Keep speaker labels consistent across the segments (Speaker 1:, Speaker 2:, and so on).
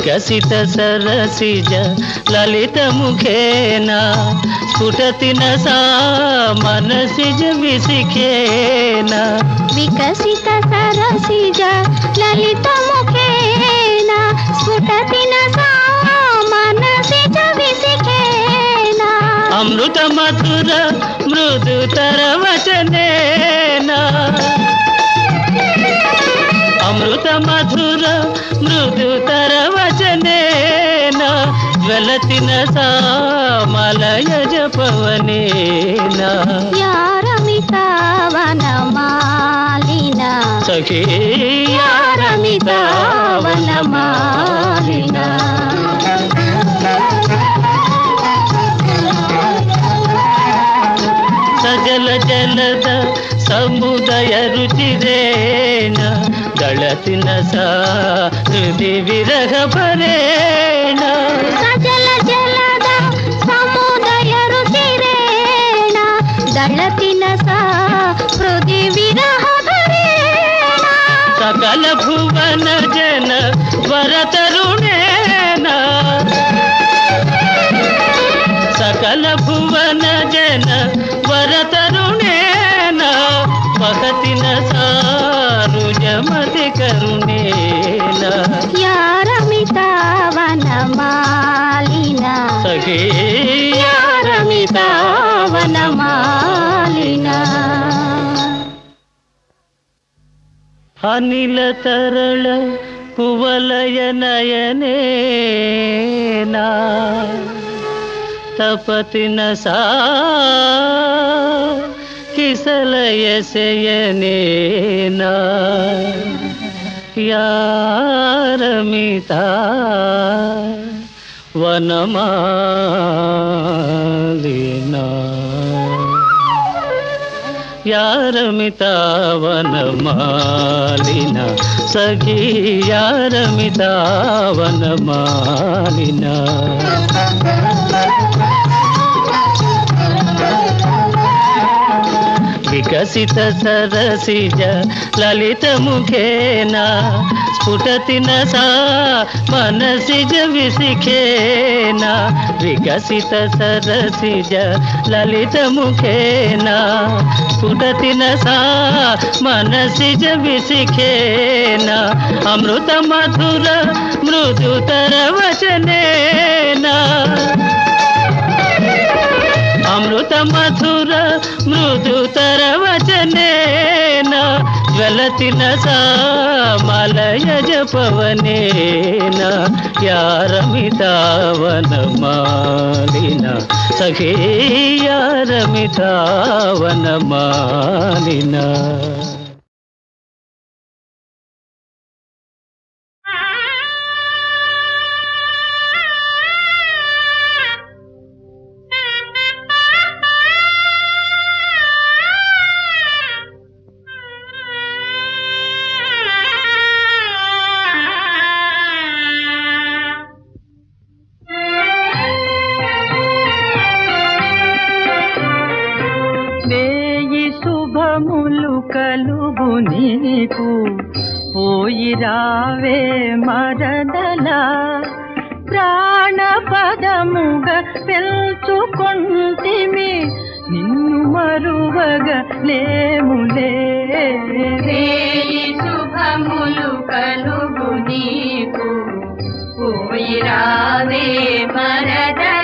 Speaker 1: వికసిత సరసిజ లలిత ముఖేన స్ఫుటతిన సా మనసిజ విసిఖేన.
Speaker 2: వికసిత సరసిజ లలిత ముఖేన స్ఫుటతిన సా మనసిజ విసిఖేన.
Speaker 1: అమృత మధుర మృదుతర వచనేన. అమృత మధుర మృదుతర జ్వలతిన సామలయ జపవనేన?
Speaker 2: యారమిత వనమాలిన
Speaker 1: సఖీ
Speaker 2: యారమిత వనమాలిన
Speaker 1: సజల జలద సముదయ రుచిరేణ దళతిన సా హృది విరహ పరేణ.
Speaker 2: సజల జలద సముదయ రుచిరేణ
Speaker 1: సఖీ అనిల తరళ కువలయ నయనేనా. తపతిన సా కిసలయ శయనేనా. యారమితా వనమాలినా. యారమితావనమాలిన. సఖీ యారమితావనమాలిన. వికసిత సరసిజ లలిత ముఖేన స్ఫుటతిన సా మనసిజ విసిఖేన వికసిత సరసిజ లలిత ముఖేన స్ఫుటతిన సా మనసిజ విసిఖేన అమృత మధుర మృదుతర వచనేనా మధుర మృదుతర వచనేన జ్వలతిన సామలయ జపవనేన యారమితావన మాలిన సఖీ యారమితావనమాలిన. వేయి నీకు పోయి రావే మరదలా ప్రాణ పదముగా పెంచుకొంటిమి. నిన్ను మరువగ లేములే.
Speaker 2: శుభములు కలుగు నీకు. పోయి రావే మరదలా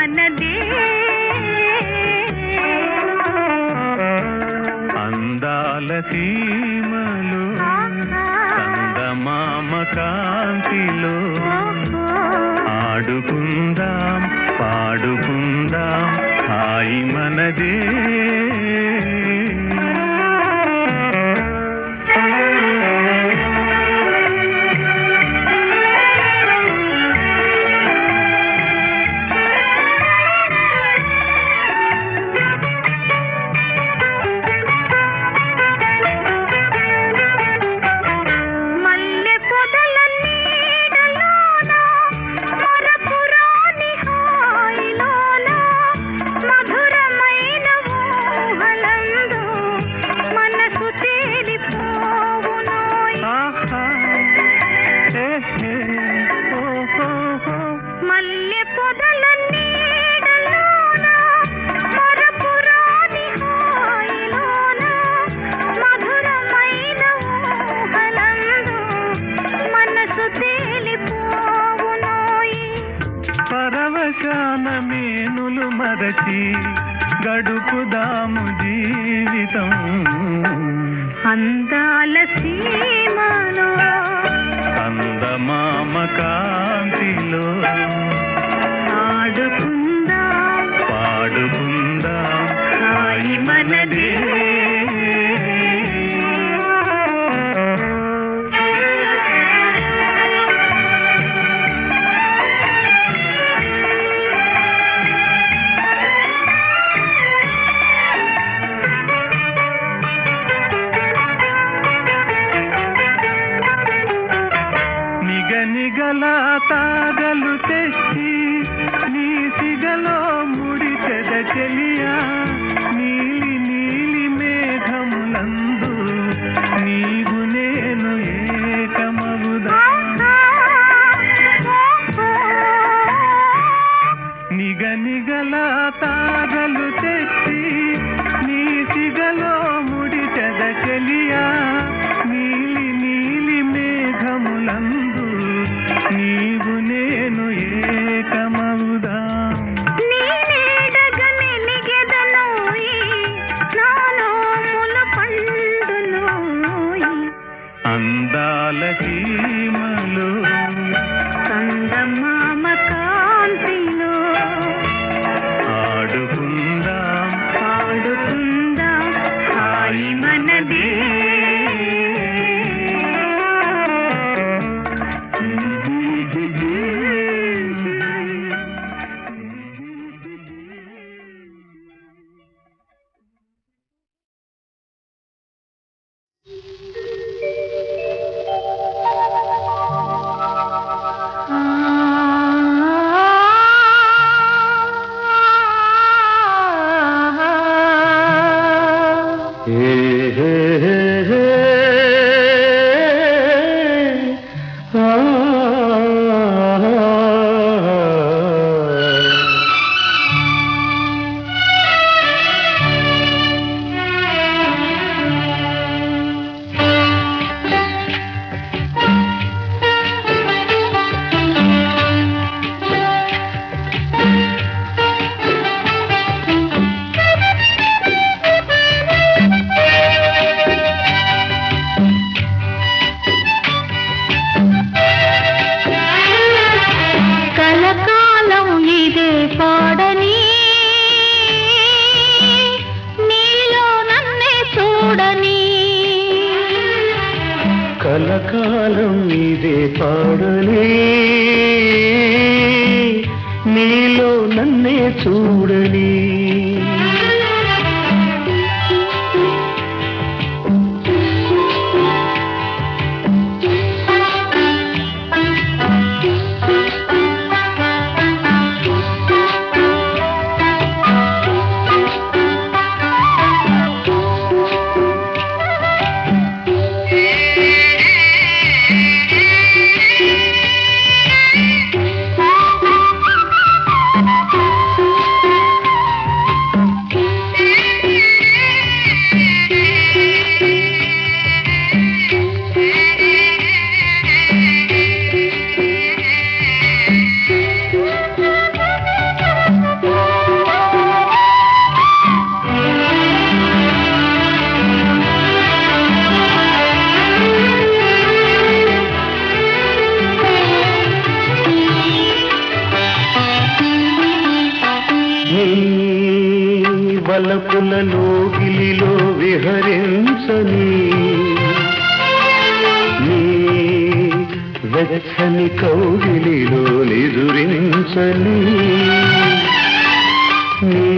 Speaker 3: మనదే.
Speaker 4: అందాల సీమలో చందమామ కాంతిలో. ఆడుకుందాం పాడుకుందాం హాయి మనదే. గడుపుదాము జీవితం.
Speaker 3: అందాల సీమలో.
Speaker 4: అందమామ కాంతిలో. ఆడుకు కలకాలం ఇదే పాడలే.
Speaker 5: నీలో నన్నే చూడలే. నిదురించని నీ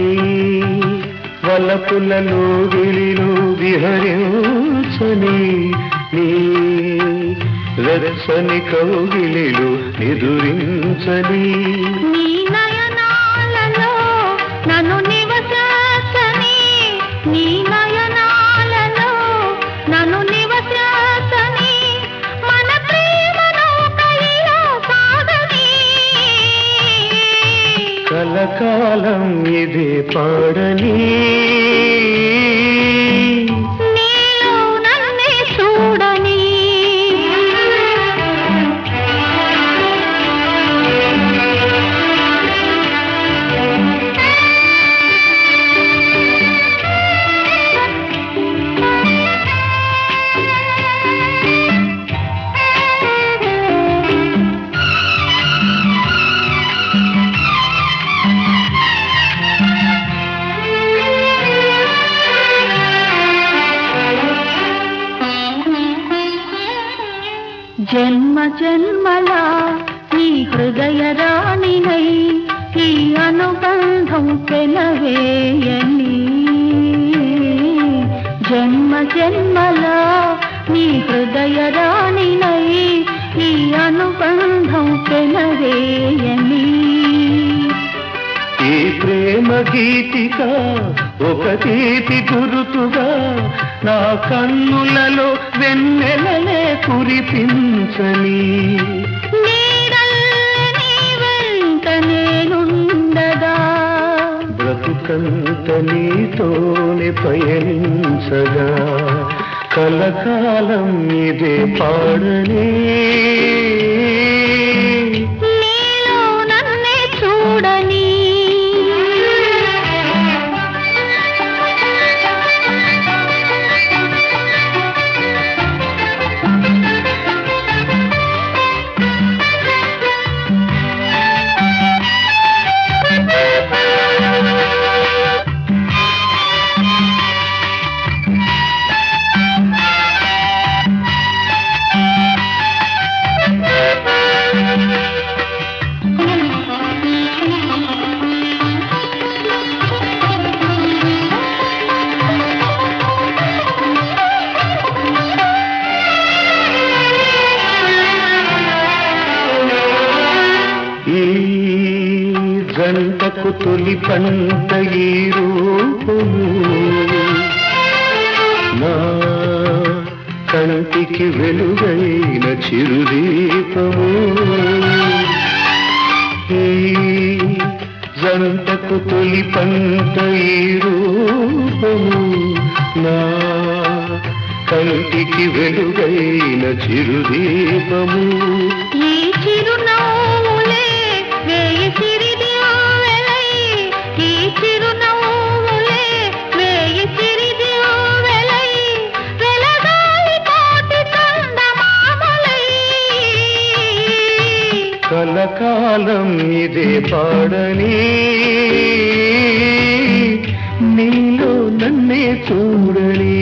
Speaker 5: వలపులలో గిలిలో విహరించని నీ వెరసని కౌగిలిలు నిదురించని.
Speaker 6: కాలం
Speaker 5: ఇదే పాడని
Speaker 6: జన్మ జన్మలా నీ హృదయ రాణినై ఈ అనుబంధం పెనరేయని. ఈ
Speaker 5: ప్రేమ గీతిక ఒక తీపి గురుతుగా నా కన్నులలో వెన్నెలనే కురిపించని. బ్రతుకంత నీతోనే పయనించగా కలకాలం ఇదే పాడనే. గంటకు తొలి పంట ఈ రూపము నా కంటికి వెలుగైన చిరుదీపము. ఈ జంటకు తొలి పంట ఈ రూపము. నా కంటికి వెలుగైన చిరుదీపము.
Speaker 6: ఈ
Speaker 5: కలకాలం ఇదే పాడని. నీలో నన్నే చూడని.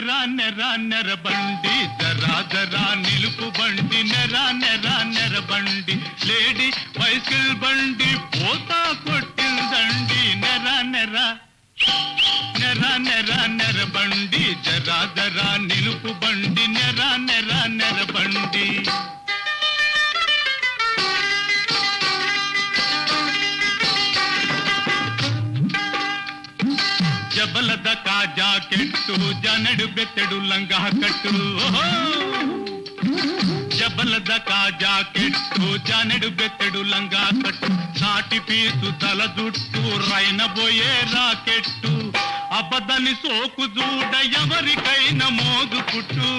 Speaker 7: నెరా నెరా నెర బండి. జరా జరా నిలుపు బండి. నెరా నెరా నెర బండి. లేడీ బైసిల్ బండి. పోతా కొట్టిందండి నెరా నెరా నెరా నెరా నెర బండి. జరా జరా నిలుపు బండి. నెరా నెరా నెర బండి. జనడు బెత్తడు లంగా కట్టు. ఓహో! జబలద కా జాకెట్టు జనడు బెత్తడు లంగా కట్టు. సాటి పీసు తల జుట్టు రైనబోయే రాకెట్టు. అబదని సోకు చూడ ఎవరికైనా మోగు పుట్టు.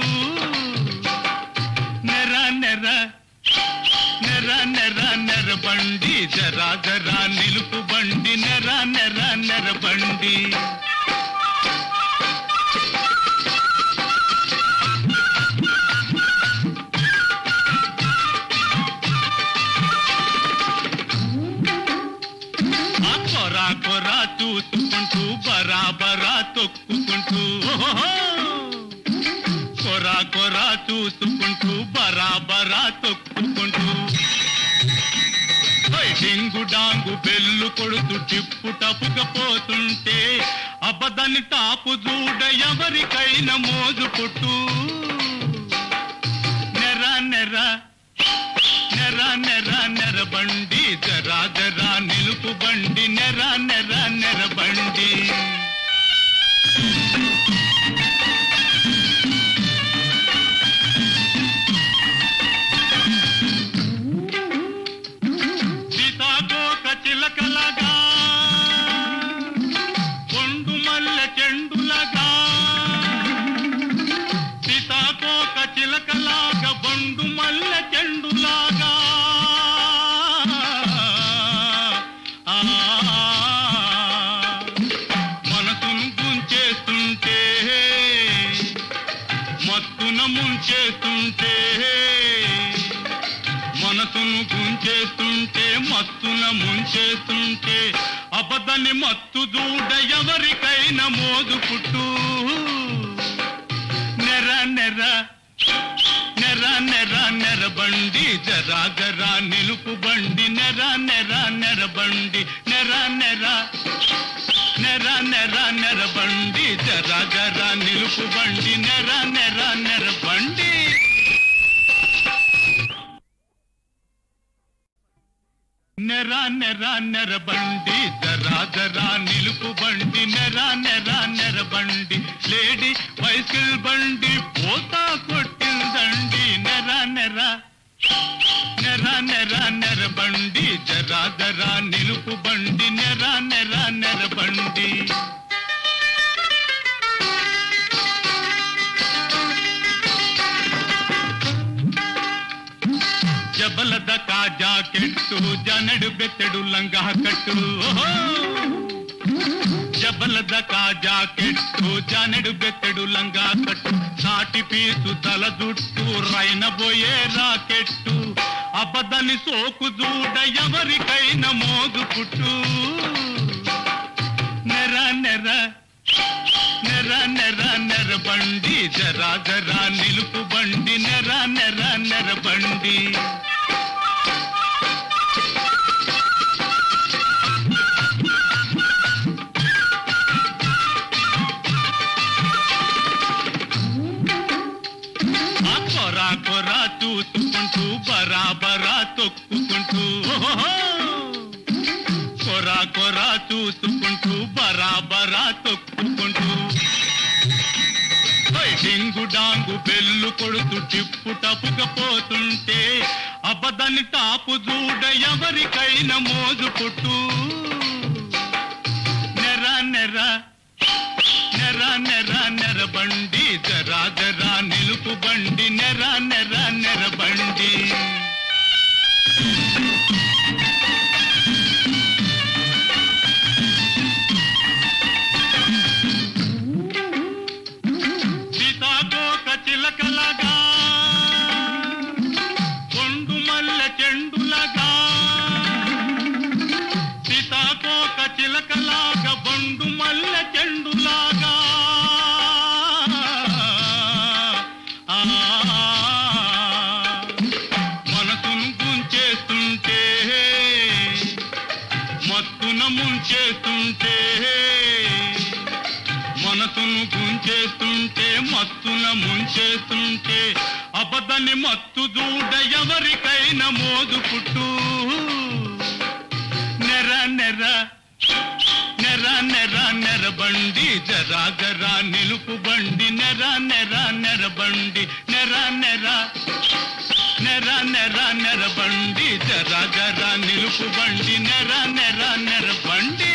Speaker 7: నెర నెర నెర నెర నెర బండి జరా జరా నిలుపు బండి నెర నెర నెర బండి. డాంగు కొడుతూ టిప్పు టపుగా పోతుంటే అబదని తాపు చూడ ఎవరికైనా మోజు పుట్టు. నెర నెర నెర నెర నెర బండి జరా జరా ముంచేస్తుంటే మనసును గుంచేస్తుంటే మత్తున ముంచేస్తుంటే అబదని మత్తు దూడ ఎవరికైనా మోదు పుట్టు. నెర నెర నెర నెర నెర బండి జరా గరా నిలుపు బండి నెర నెర నెర బండి నెర నెర. నెర నెర నెర బండి జరా జరా నిలుపు బండి నెర నెర నెర బండి నెర నెర నెర బండి జరా జరా నిలుపు బండి నెర నెర నెర బండి లేడీ బైసిల్ బండి పోతా కొట్టిందండి నెర నెర నెర నెర నెర బండి జరా జరా నిలుపు బండి నెర నెర నెర బండి జబలద కా జాకెట్టు జనడు బెత్తడు లంగా కట్టు ఓహో! జబలద కా జాకెట్టు జనడు బెత్తడు లంగా కట్టు సాటి పీసు తల జుట్టు రైనబోయే రాకెట్టు అబదని సోకు చూడ ఎవరికైనా మోగు పుట్టు. నెర నెర నెర నెర నెర బండి జరా జరా నిలుపు బండి నెర నెర నెర బండి. బరాబరా తొక్కుకుంటూ ఓయ్ డింగు డాంగు బెల్లు కొడుతూ టిప్పు టపుకపోతుంటే అబదని తాపు చూడ ఎవరికైనా మోజు పుట్టు. నెర నెర నెర నెర నెర బండి జరా జరా నిలుపు బండి నెర నెర నెర బండి. ముంచేస్తుంటే మనసును గుంచేస్తుంటే మత్తున ముంచేస్తుంటే అబద్దని మత్తు దూడ ఎవరికైనా మోదు పుట్టు. నెర నెర నెర నెర నెర బండి జరా జరా నిలుపు బండి నెర నెర నెర బండి నెర నెర. నెర నెర నెర బండి జరా జరా నిలుపు బండి నెర నెర నెర బండి.